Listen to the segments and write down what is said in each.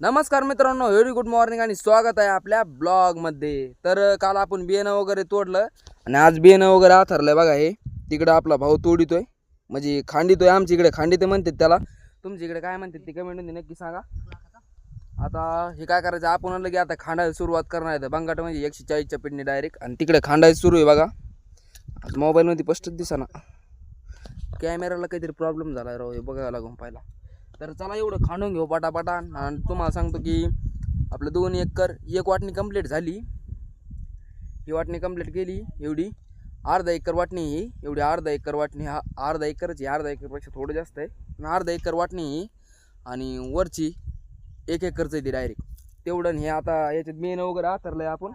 नमस्कार मित्रांनो very good morning आणि स्वागत आहे आपल्या ब्लॉगमध्ये तर काल आपण बियाणं वगैरे तोडलं आणि आज बियाणं वगैरे आथरलंय बघा हे. तिकडं आपला भाऊ तोडितोय. म्हणजे खांडितोय आमच्या इकडे खांडी ते म्हणतात त्याला. तुमच्या इकडे काय म्हणतात ते कमेंट नक्की सांगा. आता हे काय करायचं आपण लगे आता खांडायला सुरुवात करणार आहे. बंगाट म्हणजे एकशे चाळीसच्या पिढणी डायरेक्ट आणि तिकडे खांडायला सुरू आहे बघा. आता मोबाईलमध्ये स्पष्टच दिसा ना कॅमेराला काहीतरी प्रॉब्लेम झाला आहे राव हे बघायला लागून पाहिला. तर चला एवढं खांडून घेऊ पटापटा. आणि तुम्हाला सांगतो की आपलं दोन एकर एक वाटणी कंप्लीट झाली. ही वाटणी कंप्लीट केली एवढी. अर्धा एकर वाटणी ही एवढी अर्धा एकर वाटणी हा अर्धा एकरची अर्धा एकरपेक्षा थोडं जास्त आहे. आणि अर्धा एकर वाटणी ही आणि वरची एक एकरचं आहे ती डायरेक्ट तेवढं हे आता याच्यात मेन वगैरे आथरलं आहे आपण.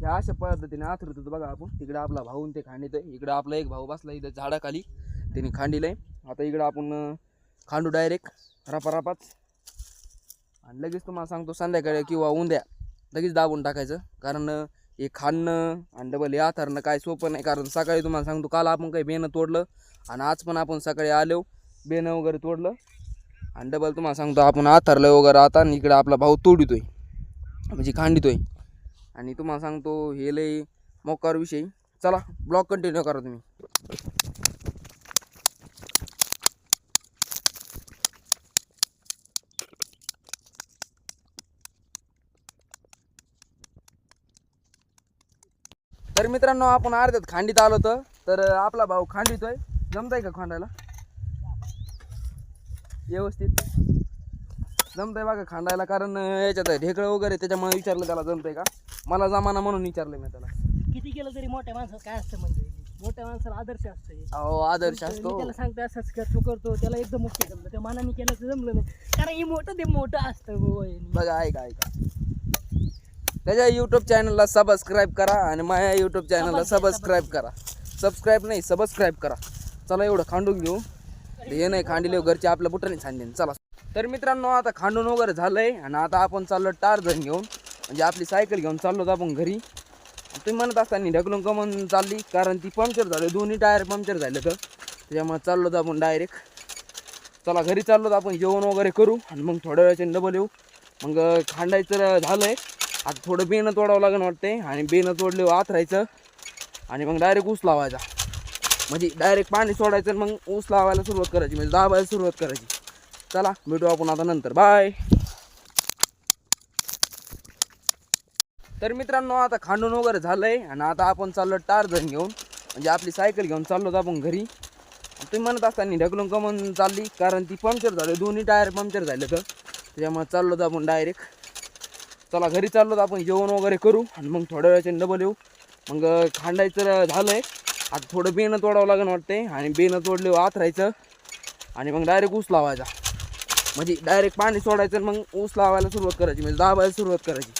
हे अशा पद्धतीने आथरत होतं बघा आपण. तिकडे आपला भाऊ ते खांडीत आहे. इकडं आपला एक भाऊ बसला इथं झाडाखाली. त्याने खांडीलं आहे आता इकडं आपण खांडू डायरेक्ट रपारपाच आणि लगेच तुम्हाला सांगतो संध्याकाळी किंवा उंद्या लगेच दाबून टाकायचं. कारण हे खाणं आणि डबल हे आथरणं काय सोपं नाही. कारण सकाळी तुम्हाला सांगतो काल आपण काही बेणं तोडलं आणि आज पण आपण सकाळी आलो बेणं वगैरे तोडलं. आणि डबल तुम्हाला सांगतो आपण आथरलं वगैरे आता आणि इकडं आपला भाऊ तोडितोय. म्हणजे खांडितोय. आणि तुम्हाला सांगतो हे लय मोकार विषयी. चला ब्लॉग कंटिन्यू करा तुम्ही. तर मित्रांनो आपण अर्ध्यात खांडीत आलो होतं. तर आपला भाऊ खांडितोय. जमताय का खांडायला? व्यवस्थित. जमतंय बघा खांडायला कारण याच्यात ढेकळं वगैरे त्याच्यामुळे विचारलं त्याला जमतंय का? मला जमाना म्हणून विचारलं मी त्याला. किती केलं तरी मोठ्या माणसाचं काय असतं म्हणजे? मोठ्या माणसाला आदर्श असतं हे. अहो आदर्श मी असतो. त्याला सांगतो असंच कर तू करतो त्याला एकदम मोठे जमलं त्या मनाने केलं तर जमलं नाही. कारण हे मोठं ते मोठं असतं बुवा हे. बघा ऐका ऐका. त्याच्या यूट्यूब चॅनलला सबस्क्राईब करा आणि माझ्या यूट्यूब चॅनलला सबस्क्राईब करा. सबस्क्राईब नाही सबस्क्राईब करा. चला एवढं खांडून घेऊ. हे नाही खांडिले घरचे आपल्या बुटाने छान चला. तर मित्रांनो आता खांडून वगैरे झालंय आणि आता आपण चाललो टारझन घेऊन. म्हणजे आपली सायकल घेऊन चाललो आपण घरी. तुम्ही म्हणत असताना ढकलून कमून चालली कारण ती पंक्चर झाली. दोन्ही टायर पंक्चर झाले तर त्याच्यामुळे चाललो आपण डायरेक्ट चला घरी चाललो तर आपण. जेवण वगैरे करू आणि मग थोड्या वेळाने डबल येऊ. मग खांडायचं झालं आहे आता थोडं बेनं तोडावं लागेल वाटते आणि बेनं तोडले आत राहायचं आणि मग डायरेक्ट ऊस लावायचा. म्हणजे डायरेक्ट पाणी सोडायचं मग ऊस लावायला सुरुवात करायची. म्हणजे दाबायला सुरुवात करायची. चला भेटू आपण आता नंतर. बाय तर मित्रांनो आता खांडून वगैरे झालंय. आणि आता आपण चाललो टारझन घेऊन. म्हणजे आपली सायकल घेऊन चाललो आपण घरी. तुम्ही म्हणत असताना ढकलून कमवून चालली. कारण ती पंक्चर झाली. दोन्ही टायर पंक्चर झाले तर. त्याच्यामुळे चाललो आपण डायरेक्ट चला घरी चाललो तर आपण जेवण वगैरे करू आणि मग थोड्या वेळाचे डबल येऊ मग खांडायचं झालं आहे आता थोडं बेनं तोडावं लागेल वाटते आणि बेनं तोडले आत राहायचं आणि मग डायरेक्ट ऊस लावायचा. म्हणजे डायरेक्ट पाणी सोडायचं मग ऊस लावायला सुरुवात करायची म्हणजे दाबायला सुरुवात करायची.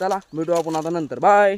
चला भेटू आपण आता नंतर. बाय